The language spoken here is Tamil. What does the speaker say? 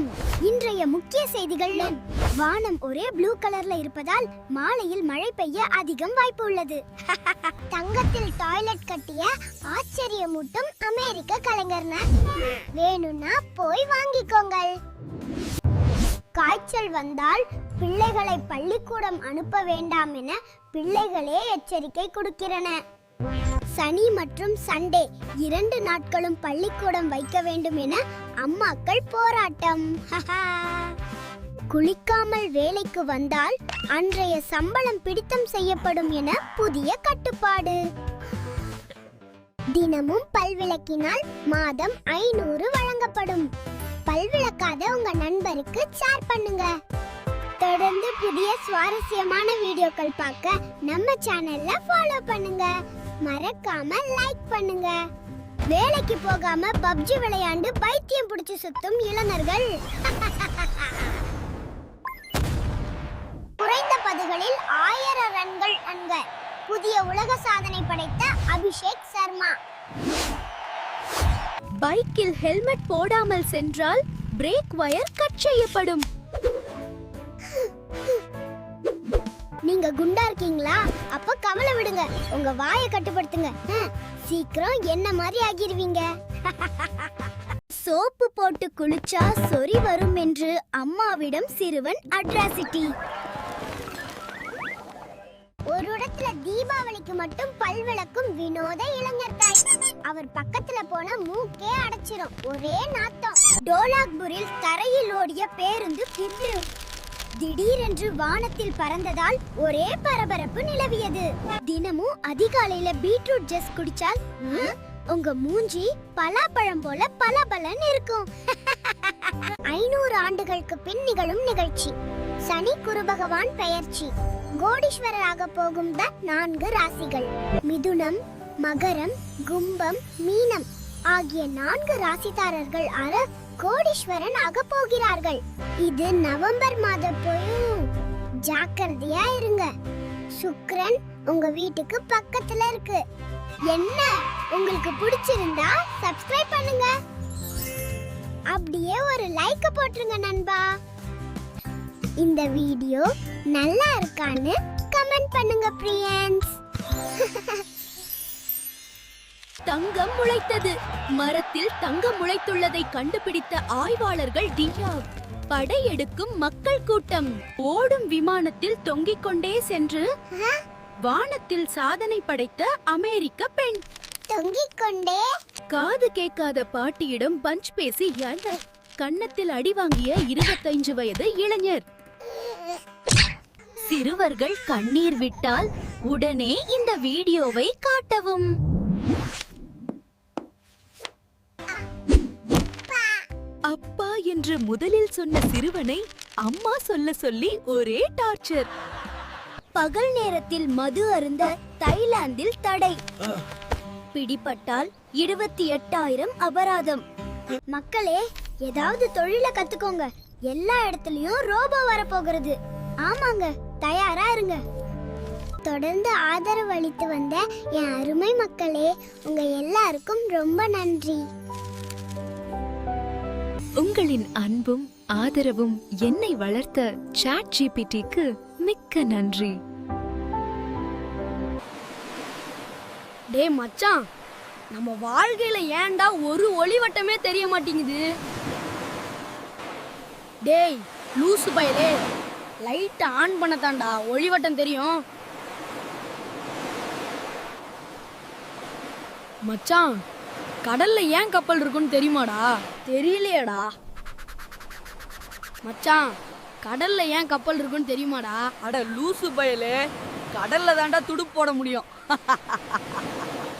வணக்கம் இன்றைய முக்கிய செய்திகள் வானம் ஒரே ப்ளூ கலர்ல இருப்பதால் மாலையில் மழை பெய்ய அதிகம் வாய்ப்பு உள்ளது. தங்கத்தில் டாய்லெட் கட்டிய ஆச்சரியமூட்டும் அமெரிக்க கலைஞர்னா வேணும்னா போய் வாங்கிக்கோங்கள். காய்ச்சல் வந்தால் பிள்ளைகளை பள்ளிக்கூடம் அனுப்ப வேண்டாம் என பிள்ளைகளே எச்சரிக்கை கொடுக்கிறன. சனி மற்றும் சண்டே இரண்டு நாட்களும் பள்ளிக்கூடம் வைக்க வேண்டும் என அம்மாக்கள் போராட்டம். குளிக்காமல் வேலைக்கு வந்தால் அன்றைய சம்பளம் பிடித்தம் செய்யப்படும் என புதிய கட்டுப்பாடு. தினமும் பல்விளக்கினால் மாதம் ஐநூறு வழங்கப்படும். பல்விளக்காத உங்க நண்பருக்கு ஷேர் பண்ணுங்க. தொடர்ந்து புதிய சுவாரஸ்யமான வீடியோக்கள் பார்க்க நம்ம சேனல்ல ஃபாலோ பண்ணுங்க. மறக்காம லைக் பண்ணுங்க. வேலைக்கு போகாம பப்ஜி விளையாண்டு பைத்தியம் பிடிச்சு சுத்தும் இளைஞர்கள். குறைந்த பதுகளில் ஆயிரம் ரன்கள் அன்க புதிய உலக சாதனை படைத்த அபிஷேக் சர்மா. பைக்கில் ஹெல்மெட் போடாமல் சென்றால் பிரேக் வயர் கட் செய்யப்படும். நீங்க குண்டா இருக்கீங்களா? அப்ப கவலை விடுங்க. உங்க வாயை கட்டுப்படுத்துங்க. சீக்கிரம் என்ன மாதிரி ஆகிருவீங்க? சோப்பு போட்டு குளிச்சா சொறி வரும் என்று அம்மாவிடம் சிறுவன் அட்ராசிட்டி ஒரு இடத்துல தீபாவளிக்கு மட்டும் பல் விளக்கும் வினோத இளைஞர் தாய். அவர் பக்கத்துல போன மூக்கே அடைச்சிரும். ஒரே நாத்தம். டோலாக்பூரில் தரையில் ஓடிய பேருந்து கிட்டு திடீரென்று வானத்தில் பறந்ததால் ஒரே பரபரப்பு நிலவியது. தினமும் அதிகாலையில பீட்ரூட் ஜஸ் குடிச்சால் உங்க மூஞ்சி பலாப்பழம் போல பலபலன்னு இருக்கும். ஐநூறு ஆண்டுகளுக்கு பின் நிகழும் நிகழ்ச்சி. சனி குரு பகவான் பெயர்ச்சி. கோடீஸ்வரராக போகும் த நான்கு ராசிகள். மிதுனம் மகரம் கும்பம் மீனம். ஆகிய நான்கு ராசிதாரர்கள் அற கோடீஸ்வரன் ஆக போகிறார்கள். இது நவம்பர் மாத போயும் ஜாக்கிரதையா இருங்க. சுக்ரன் உங்க வீட்டுக்கு பக்கத்துல இருக்கு. என்ன உங்களுக்கு பிடிச்சிருந்தா சப்ஸ்கிரைப் பண்ணுங்க. அப்படியே ஒரு லைக் போட்டுருங்க நண்பா. இந்த வீடியோ நல்லா இருக்கான்னு கமெண்ட் பண்ணுங்க பிரியன்ஸ் தங்கம் முளைத்தது. மரத்தில் தங்கம் முளைத்துள்ளதை கண்டுபிடித்த ஆய்வாளர்கள் டியா. படையெடுக்கும் மக்கள் கூட்டம். ஓடும் விமானத்தில் தொங்கிக் கொண்டே சென்று வானத்தில் சாதனை படைத்த அமெரிக்க பெண். தொங்கிக் கொண்டே? காது கேட்காத பாட்டியிடம் பஞ்ச் பேசி இழந்த கன்னத்தில் அடி வாங்கிய இருபத்தைந்து வயது இளைஞர். சிறுவர்கள் கண்ணீர் விட்டால் உடனே இந்த வீடியோவை காட்டவும். என்று முதலில் சொன்ன சிறுவனை அம்மா சொல்ல சொல்லி ஒரே டார்ச்சர். பகல் நேரத்தில் மது அருந்த தைலாந்தில் தடை. பிடிபட்டால் இருபத்தி எட்டாயிரம் அபராதம். மக்களே ஏதாவது தொழில கத்துக்கோங்க. எல்லா இடத்துலயும் ரோபோ வரப்போகிறது. ஆமாங்க தயாரா இருங்க. தொடர்ந்து ஆதரவு அளித்து வந்த என் அருமை மக்களே உங்க எல்லாருக்கும் ரொம்ப நன்றி. உங்களின் அன்பும் ஆதரவும் என்னை வளர்த்த சாட் ஜிபிடிக்கு மிக்க நன்றி. டேய் மச்சான் நம்ம வாழ்க்கையில ஏன்டா ஒரு ஒளிவட்டமே தெரிய மாட்டேங்குது? டேய் லூசு பயலே லைட்டை ஆன் பண்ணத்தான்டா ஒளிவட்டம் தெரியும். மச்சான் கடல்ல ஏன் கப்பல் இருக்குன்னு தெரியுமாடா? தெரியலையேடா. மச்சான் கடல்ல ஏன் கப்பல் இருக்குன்னு தெரியுமாடா? அட லூசு பயலே. கடல்ல தாண்டா துடுப்பு போட முடியும்.